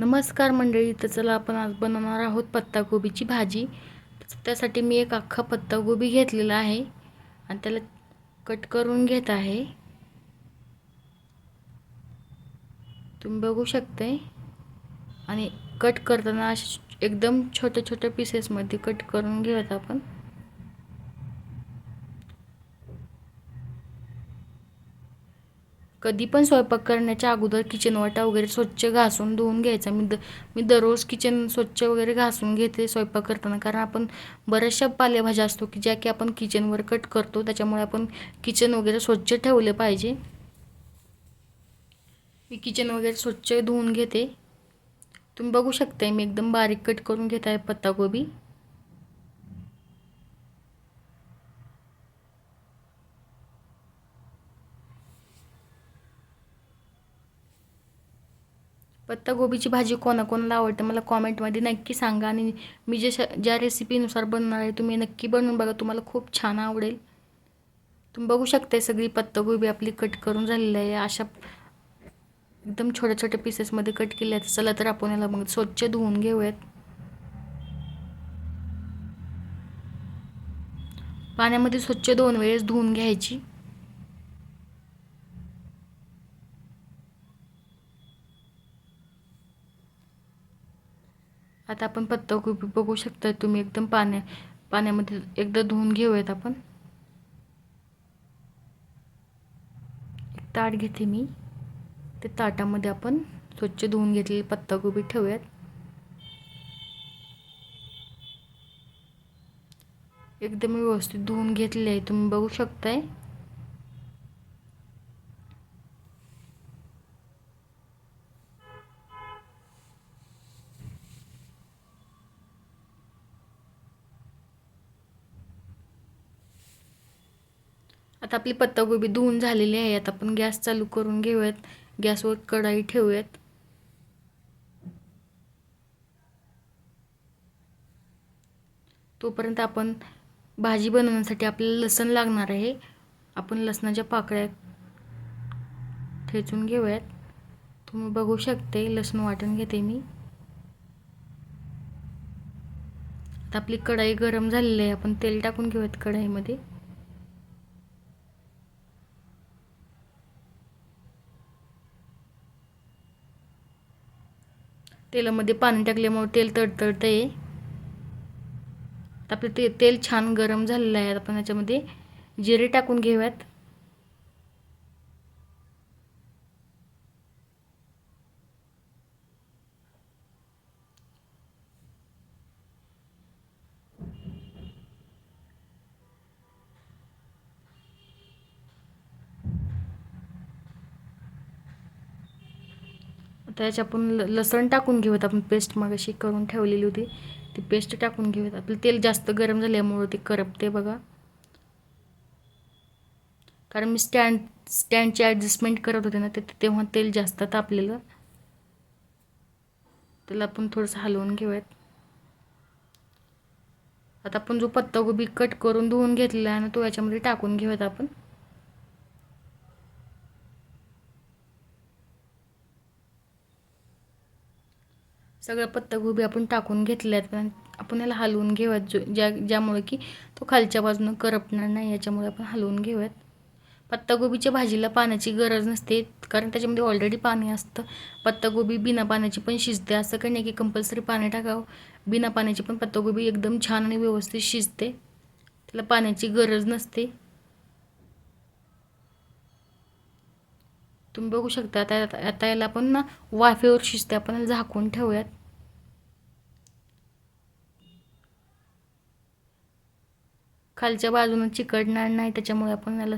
नमस्कार मंडळी तर चला आपण आज बनवणार आहोत पत्ताकोबीची भाजी. त्यासाठी मी एक अख्खा पत्ताकोबी घेतलेला आहे आणि त्याला कट करून घेत आहे. तुम्ही बघू शकताय. आणि कट करताना एकदम छोट्या छोट्या पीसेसमध्ये कट करून घेऊयात आपण. कधी पण स्वयंपाक करण्याच्या अगोदर किचन वाटा वगैरे स्वच्छ घासून धुवून घ्यायचा. मी द मी दररोज किचन स्वच्छ वगैरे घासून घेते स्वयंपाक करताना. कारण आपण बऱ्याचशा पालेभाज्या असतो की ज्या की आपण किचनवर कट करतो. त्याच्यामुळे आपण किचन वगैरे स्वच्छ ठेवले पाहिजे. मी किचन वगैरे स्वच्छ धुवून घेते. तुम्ही बघू शकताय मी एकदम बारीक कट करून घेत आहे पत्ताकोबी. पत्तागोबीची भाजी कोणाकोणाला आवडते मला कॉमेंटमध्ये नक्की सांगा आणि मी जे ज्या रेसिपीनुसार बनणार आहे तुम्ही नक्की बनवून बघा तुम्हाला खूप छान आवडेल. तुम्ही बघू शकता सगळी पत्तागोबी आपली कट करून झालेली आहे अशा एकदम छोट्या छोट्या पीसेसमध्ये कट केले आहेत. चला तर आपण याला मग स्वच्छ धुवून घेऊयात. पाण्यामध्ये स्वच्छ दोन वेळेस धुवून घ्यायची. आता आपण पत्ताकोबी बघू शकता तुम्ही एकदम पाण्या पाण्यामध्ये एकदा धुवून घेऊयात आपण. एक ताट घेते मी. ते ताटामध्ये आपण स्वच्छ धुवून घेतलेली पत्ताकोबी ठेवूयात. एकदम व्यवस्थित धुवून घेतले आहे तुम्ही बघू शकताय. आता आपली पत्तागोबी धुवून झालेली आहे. आता आपण गॅस चालू करून घेऊयात. गॅसवर कढाई ठेवूयात. तोपर्यंत आपण भाजी बनवण्यासाठी आपल्याला लसण लागणार आहे. आपण लसणाच्या पाकळ्या ठेचून घेऊयात. तुम्ही बघू शकते लसूण वाटून घेते मी. आता आपली कढाई गरम झालेली आहे. आपण तेल टाकून घेऊयात कढाईमध्ये. तेलामध्ये पाणी टाकल्यामुळे तेल तडतडतं आहे आपलं ते तेल छान गरम झालेलं आहे. आपण याच्यामध्ये जिरे टाकून घेऊयात. आता याच्या आपण लसण टाकून घेऊयात आपण पेस्ट अशी करून ठेवलेली होती. ती पेस्ट टाकून घेऊयात. आपलं तेल जास्त गरम झाल्यामुळं ते करपते बघा. कारण मी स्टँड स्टँडची ॲडजस्टमेंट करत होते ना ते तेव्हा तेल जास्त तापलेलं. त्याला आपण थोडंसं हलवून घेऊयात. आता आपण जो पत्तागोबी कट करून धुवून घेतलेला आहे ना तो याच्यामध्ये टाकून घेऊयात आपण. सगळं पत्तागोबी आपण टाकून घेतल्यात आपण याला हलवून घेऊयात. जो ज्या ज्यामुळे की तो खालच्या बाजूनं करपणार नाही याच्यामुळे आपण हलवून घेऊयात. पत्तागोबीच्या भाजीला पाण्याची गरज नसते कारण त्याच्यामध्ये ऑलरेडी पाणी असतं. पत्तागोबी बिना पाण्याची पण शिजते. असं काही नाही की कंपल्सरी पाणी टाकावं. बिना पाण्याची पण पत्तागोबी एकदम छान आणि व्यवस्थित शिजते. त्याला पाण्याची गरज नसते. तुम्ही बघू शकता आता आता याला आपण ना वाफेवर शिजते. आपण झाकून ठेवूयात. खालच्या बाजूनं चिकटणार नाही त्याच्यामुळे आपण याला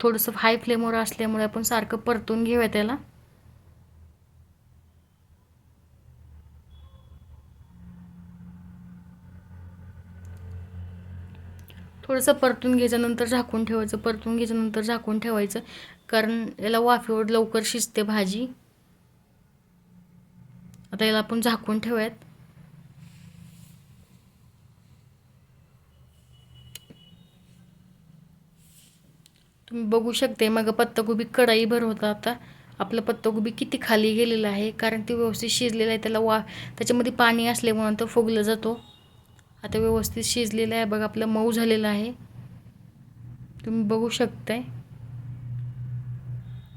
थोडंसं हाय फ्लेमवर असल्यामुळे आपण सारखं परतून घेऊया त्याला. थोडंसं परतून घ्यायचं झाकून ठेवायचं परतून घ्यायचं झाकून ठेवायचं कारण याला वाफेवर लवकर शिजते भाजी. आता याला आपण झाकून ठेवूयात. तुम्ही बघू शकते. मग पत्ताकोबी कढाई भर होता आता. आपलं पत्ताकोबी किती खाली गेलेलं आहे. कारण ते व्यवस्थित शिजलेलं आहे. त्याला वा त्याच्यामध्ये पाणी असल्यामुळे तो फुगलं जातो. आता व्यवस्थित शिजलेलं आहे. बघ आपलं मऊ झालेलं आहे. तुम्ही बघू शकताय.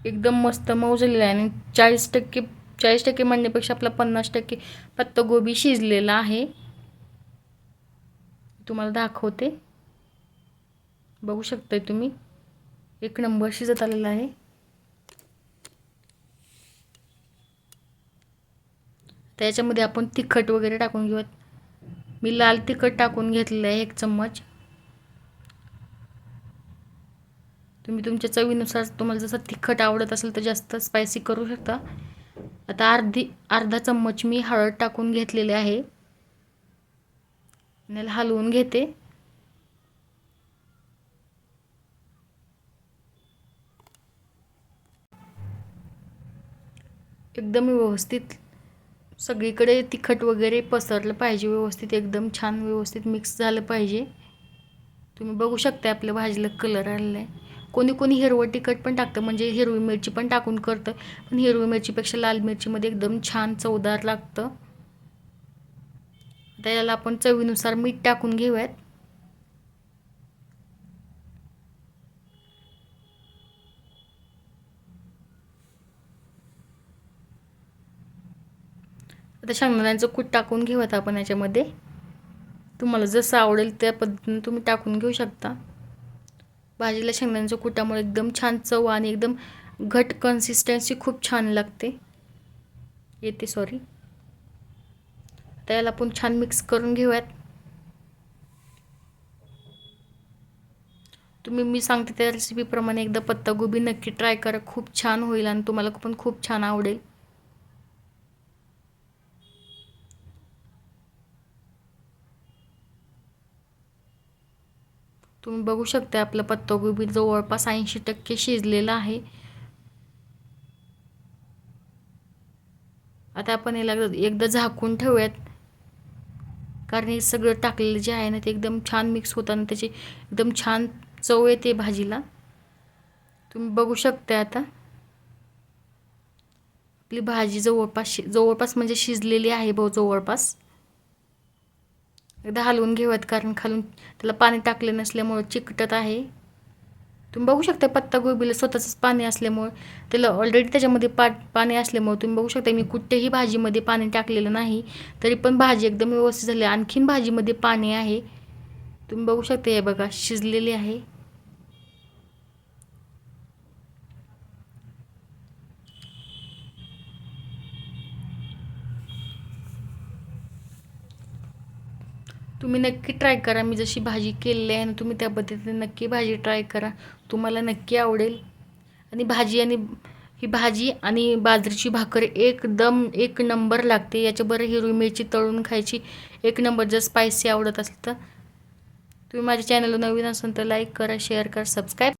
एकदम मस्त मऊ झालेलं आहे. आणि चाळीस टक्के चाळीस टक्के म्हणण्यापेक्षा आपला पन्नास टक्के पत्तागोबी शिजलेला आहे. तुम्हाला दाखवते. बघू शकताय तुम्ही. एक नंबर शिजत आलेला आहे. त्याच्यामध्ये आपण तिखट वगैरे टाकून घेऊयात. मी लाल तिखट टाकून घेतलेलं आहे एक चम्मच. तुम्ही तुमच्या चवीनुसार तुम्हाला जसं तिखट आवडत असेल तर जास्त स्पायसी करू शकता. आता अर्धी अर्धा चम्मच मी हळद टाकून घेतलेले आहे. हलवून घेते. एकदम व्यवस्थित सगळीकडे तिखट वगैरे पसरलं पाहिजे व्यवस्थित एकदम छान व्यवस्थित मिक्स झालं पाहिजे. तुम्ही बघू शकता आपलं भाजीला कलर आलेला आहे. कोणी कोणी हिरवं तिखट पण टाकतं म्हणजे हिरवी मिरची पण टाकून करतं पण हिरवी मिरचीपेक्षा लाल मिरचीमध्ये एकदम छान चवदार लागतं. आता याला आपण चवीनुसार मीठ टाकून घेऊयात. आता शेंगदाण्याचं कूट टाकून घेऊयात आपण याच्यामध्ये. तुम्हाला जसं आवडेल त्या पद्धतीने तुम्ही टाकून घेऊ शकता. भाजीला शेंगदाण्याच्या कुटामुळे एकदम छान चव आणि एकदम घट कन्सिस्टन्सी खूप छान लागते. येते सॉरी त्याला आपण छान मिक्स करून घेऊयात. तुम्ही मी सांगते त्या रेसिपीप्रमाणे एकदा पत्तागोबी नक्की ट्राय करा. खूप छान होईल आणि तुम्हाला पण खूप छान आवडेल. तुम्ही बघू शकता आपलं पत्तागोबी जवळपास ऐंशी टक्के शिजलेलं आहे. आता आपण याला एकदा झाकून ठेवूयात. कारण हे सगळं टाकलेलं जे आहे ना ते एकदम छान मिक्स होताना त्याची एकदम छान चव येते भाजीला. तुम्ही बघू शकता आता. आपली भाजी जवळपास शि जवळपास म्हणजे शिजलेली आहे भाऊ जवळपास. एकदा हलवून घेऊयात कारण खालून त्याला पाणी टाकले नसल्यामुळं चिकटत आहे. तुम्ही बघू शकता पत्ता गोबीला स्वतःचंच पाणी असल्यामुळं. त्याला ऑलरेडी त्याच्यामध्ये पा पाणी असल्यामुळं तुम्ही बघू शकता मी कुठेही भाजीमध्ये पाणी टाकलेलं नाही तरी पण भाजी एकदम व्यवस्थित झाली. आणखीन भाजीमध्ये पाणी आहे. तुम्ही बघू शकता हे बघा शिजलेली आहे. तुम्ही नक्की ट्राय करा. मी जशी भाजी केलेली आहे ना तुम्ही त्या पद्धतीने नक्की भाजी ट्राय करा. तुम्हाला नक्की आवडेल. आणि भाजी आणि ही भाजी आणि बाजरीची भाकर एकदम एक नंबर लागते. याच्याबरोबर हिरवी मिरची तळून खायची एक नंबर जर स्पायसी आवडत असेल तर. तुम्ही माझ्या चॅनलला नवीन असाल तर लाईक करा शेअर करा सबस्क्राईब